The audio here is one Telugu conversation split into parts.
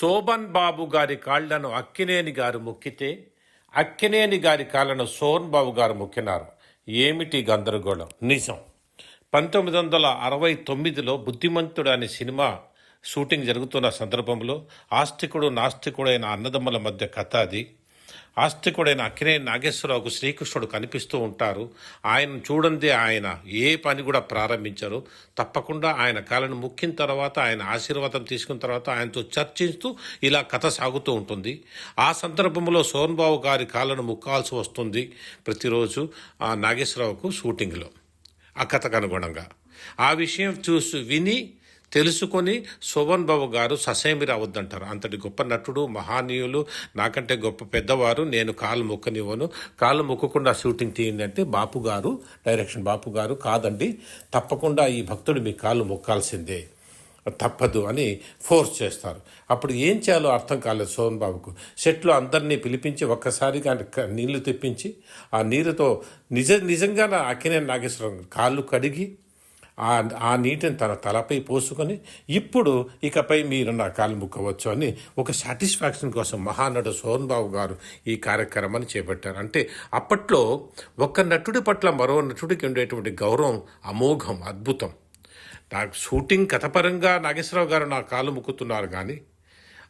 శోభన్ బాబు గారి కాళ్ళను అక్కినేని గారు మొక్కితే అక్కినేని గారి కాళ్ళను సోన్ బాబు గారు మొక్కినారు. ఏమిటి గందరగోళం? నిజం. పంతొమ్మిది వందల అరవై తొమ్మిదిలో బుద్ధిమంతుడు అనే సినిమా షూటింగ్ జరుగుతున్న సందర్భంలో ఆస్తికుడు నాస్తికుడైన అన్నదమ్ముల మధ్య కథ అది. ఆస్తికుడైన అక్కినే నాగేశ్వరరావుకు శ్రీకృష్ణుడు కనిపిస్తూ ఉంటారు. ఆయన చూడందే ఆయన ఏ పని కూడా ప్రారంభించరు. తప్పకుండా ఆయన కాలను ముక్కిన తర్వాత ఆయన ఆశీర్వాదం తీసుకున్న తర్వాత ఆయనతో చర్చిస్తూ ఇలా కథ సాగుతూ ఉంటుంది. ఆ సందర్భంలో సోన్బాబు గారి కాలను ముక్కాల్సి వస్తుంది ప్రతిరోజు ఆ నాగేశ్వరరావుకు షూటింగ్లో. ఆ కథకు అనుగుణంగా. ఆ విషయం చూసి విని తెలుసుకొని శోభన్ బాబు గారు ససేమి రావద్దంటారు. అంతటి గొప్ప నటుడు మహానీయులు నాకంటే గొప్ప పెద్దవారు నేను కాలు మొక్కనివ్వను. కాలు మొక్కకుండా షూటింగ్ తీయండి అంటే బాపు గారు డైరెక్షన్ బాపు గారు కాదండి. తప్పకుండా ఈ భక్తుడు మీ కాలు మొక్కాల్సిందే. తప్పదు అని ఫోర్స్ చేస్తారు. అప్పుడు ఏం చేయాలో అర్థం కాలేదు సోహన్ బాబుకు. సెట్లో అందరినీ పిలిపించి ఒక్కసారిగా నీళ్ళు తెప్పించి ఆ నీరుతో నిజ నిజంగా నా నాగేశ్వరం కాళ్ళు కడిగి ఆ ఆ నీటిని తన తలపై పోసుకొని ఇప్పుడు ఇకపై మీరు నా కాలు ముక్కవచ్చు అని ఒక సాటిస్ఫాక్షన్ కోసం మహానటుడు సోహన్ బాబు గారు ఈ కార్యక్రమాన్ని చేపట్టారు. అంటే అప్పట్లో ఒక నటుడి పట్ల మరో నటుడికి ఉండేటువంటి గౌరవం అమోఘం అద్భుతం. నాకు షూటింగ్ కథపరంగా నాగేశ్వరరావు గారు నా కాలు ముక్కుతున్నారు కానీ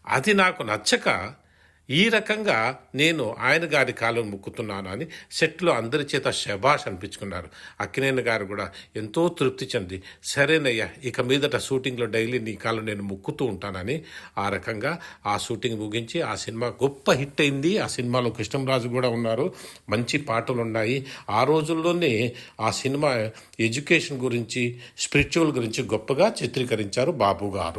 అది నాకు నచ్చక ఈ రకంగా నేను ఆయన గారి కాలం ముక్కుతున్నాను అని సెట్లో అందరి చేత శభాష్ అనిపించుకున్నారు. అక్కినేని గారు కూడా ఎంతో తృప్తి చెంది సరేనయ్యా ఇక మీదట షూటింగ్లో డైలీ నీ కాలు నేను ముక్కుతూ ఉంటానని. ఆ రకంగా ఆ షూటింగ్ ముగించి ఆ సినిమా గొప్ప హిట్ అయింది. ఆ సినిమాలో కృష్ణంరాజు కూడా ఉన్నారు. మంచి పాటలు ఉన్నాయి ఆ రోజుల్లోనే ఆ సినిమా ఎడ్యుకేషన్ గురించి స్పిరిచువల్ గురించి గొప్పగా చిత్రీకరించారు బాబు గారు.